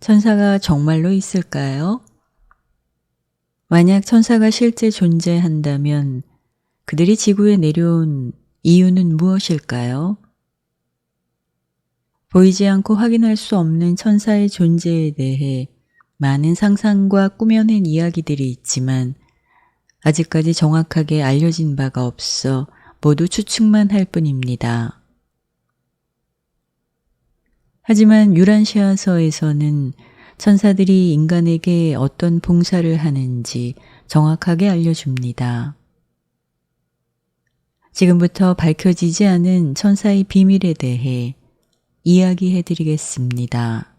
천사가 정말로 있을까요? 만약 천사가 실제 존재한다면 그들이 지구에 내려온 이유는 무엇일까요? 보이지 않고 확인할 수 없는 천사의 존재에 대해 많은 상상과 꾸며낸 이야기들이 있지만 아직까지 정확하게 알려진 바가 없어 모두 추측만 할 뿐입니다. 하지만 유란시아서에서는 천사들이 인간에게 어떤 봉사를 하는지 정확하게 알려줍니다. 지금부터 밝혀지지 않은 천사의 비밀에 대해 이야기해 드리겠습니다.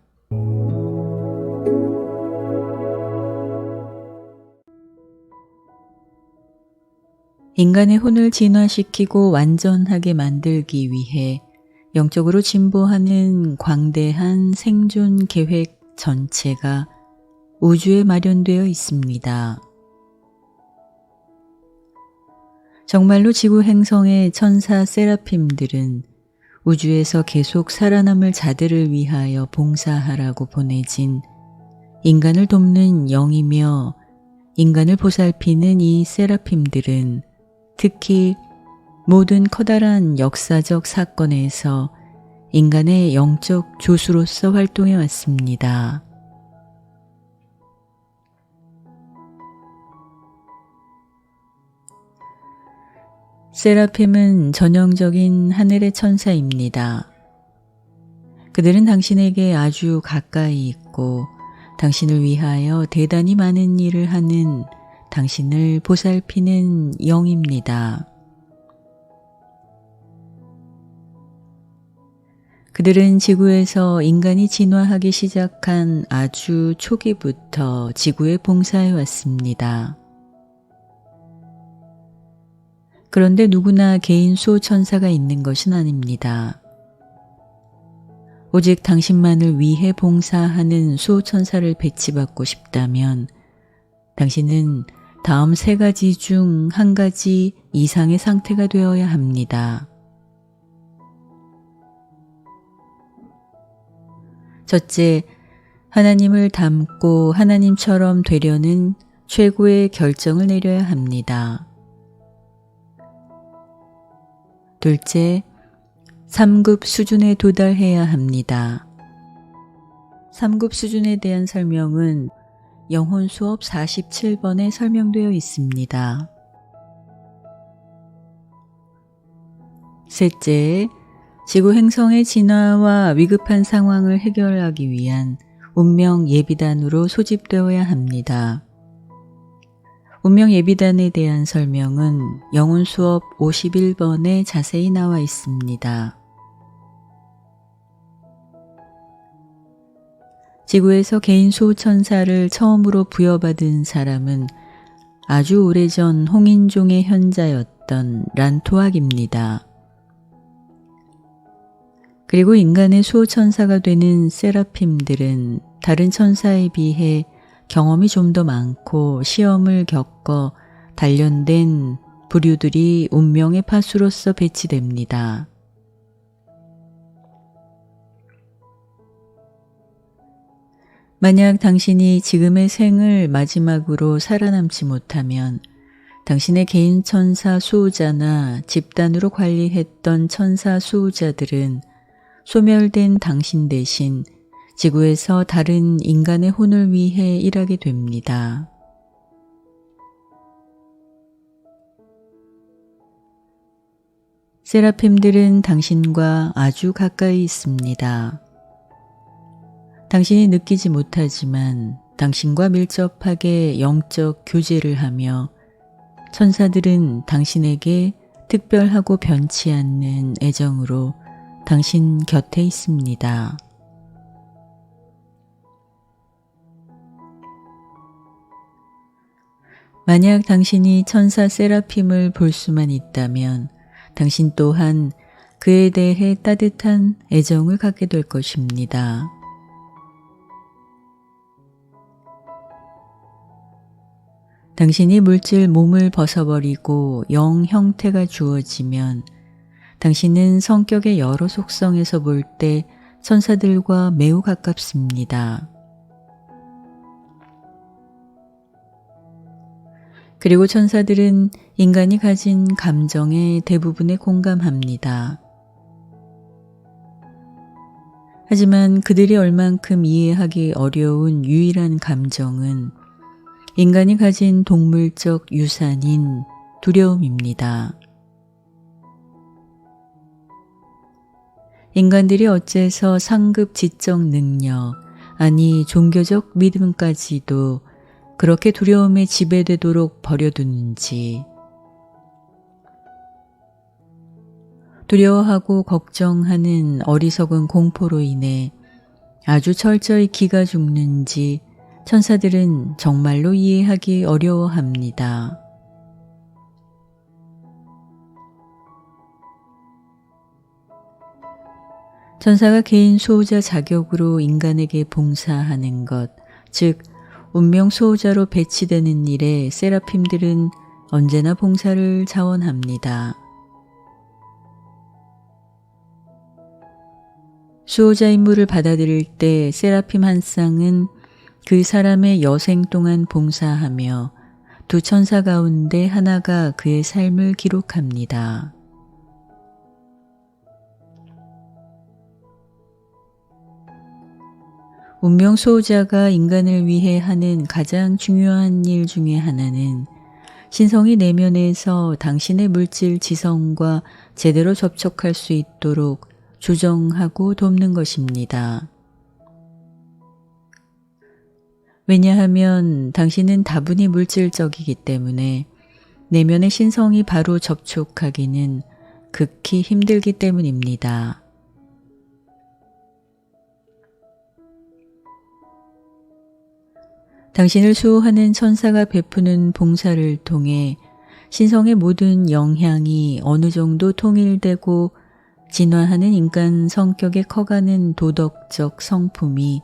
인간의 혼을 진화시키고 완전하게 만들기 위해 영적으로 진보하는 광대한 생존 계획 전체가 우주에 마련되어 있습니다. 정말로 지구 행성의 천사 세라핌들은 우주에서 계속 살아남을 자들을 위하여 봉사하라고 보내진 인간을 돕는 영이며 인간을 보살피는 이 세라핌들은 특히 모든 커다란 역사적 사건에서 인간의 영적 조수로서 활동해 왔습니다. 세라핌은 전형적인 하늘의 천사입니다. 그들은 당신에게 아주 가까이 있고 당신을 위하여 대단히 많은 일을 하는 당신을 보살피는 영입니다. 그들은 지구에서 인간이 진화하기 시작한 아주 초기부터 지구에 봉사해 왔습니다. 그런데 누구나 개인 수호천사가 있는 것은 아닙니다. 오직 당신만을 위해 봉사하는 수호천사를 배치받고 싶다면 당신은 다음 세 가지 중 한 가지 이상의 상태가 되어야 합니다. 첫째, 하나님을 닮고 하나님처럼 되려는 최고의 결정을 내려야 합니다. 둘째, 3급 수준에 도달해야 합니다. 3급 수준에 대한 설명은 영혼 수업 47번에 설명되어 있습니다. 셋째, 지구 행성의 진화와 위급한 상황을 해결하기 위한 운명 예비단으로 소집되어야 합니다. 운명 예비단에 대한 설명은 영혼 수업 51번에 자세히 나와 있습니다. 지구에서 개인 소천사를 처음으로 부여받은 사람은 아주 오래전 홍인종의 현자였던 란토악입니다. 그리고 인간의 수호천사가 되는 세라핌들은 다른 천사에 비해 경험이 좀 더 많고 시험을 겪어 단련된 부류들이 운명의 파수로서 배치됩니다. 만약 당신이 지금의 생을 마지막으로 살아남지 못하면 당신의 개인 천사 수호자나 집단으로 관리했던 천사 수호자들은 소멸된 당신 대신 지구에서 다른 인간의 혼을 위해 일하게 됩니다. 세라핌들은 당신과 아주 가까이 있습니다. 당신이 느끼지 못하지만 당신과 밀접하게 영적 교제를 하며 천사들은 당신에게 특별하고 변치 않는 애정으로 당신 곁에 있습니다. 만약 당신이 천사 세라핌을 볼 수만 있다면 당신 또한 그에 대해 따뜻한 애정을 갖게 될 것입니다. 당신이 물질 몸을 벗어버리고 영 형태가 주어지면 당신은 성격의 여러 속성에서 볼 때 천사들과 매우 가깝습니다. 그리고 천사들은 인간이 가진 감정의 대부분에 공감합니다. 하지만 그들이 얼만큼 이해하기 어려운 유일한 감정은 인간이 가진 동물적 유산인 두려움입니다. 인간들이 어째서 상급 지적 능력, 아니 종교적 믿음까지도 그렇게 두려움에 지배되도록 버려두는지, 두려워하고 걱정하는 어리석은 공포로 인해 아주 철저히 기가 죽는지 천사들은 정말로 이해하기 어려워합니다. 천사가 개인 수호자 자격으로 인간에게 봉사하는 것, 즉 운명 수호자로 배치되는 일에 세라핌들은 언제나 봉사를 자원합니다. 수호자 임무를 받아들일 때 세라핌 한 쌍은 그 사람의 여생 동안 봉사하며 두 천사 가운데 하나가 그의 삶을 기록합니다. 운명 수호자가 인간을 위해 하는 가장 중요한 일 중의 하나는 신성이 내면에서 당신의 물질 지성과 제대로 접촉할 수 있도록 조정하고 돕는 것입니다. 왜냐하면 당신은 다분히 물질적이기 때문에 내면의 신성이 바로 접촉하기는 극히 힘들기 때문입니다. 당신을 수호하는 천사가 베푸는 봉사를 통해 신성의 모든 영향이 어느 정도 통일되고 진화하는 인간 성격에 커가는 도덕적 성품이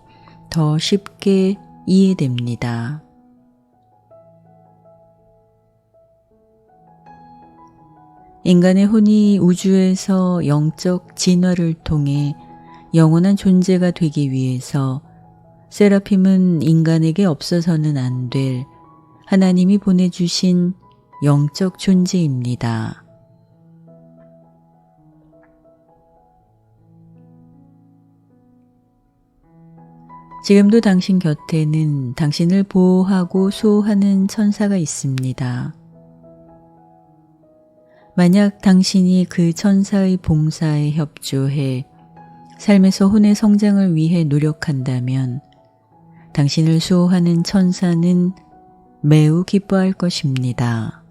더 쉽게 이해됩니다. 인간의 혼이 우주에서 영적 진화를 통해 영원한 존재가 되기 위해서 세라핌은 인간에게 없어서는 안 될 하나님이 보내주신 영적 존재입니다. 지금도 당신 곁에는 당신을 보호하고 수호하는 천사가 있습니다. 만약 당신이 그 천사의 봉사에 협조해 삶에서 혼의 성장을 위해 노력한다면 당신을 수호하는 천사는 매우 기뻐할 것입니다.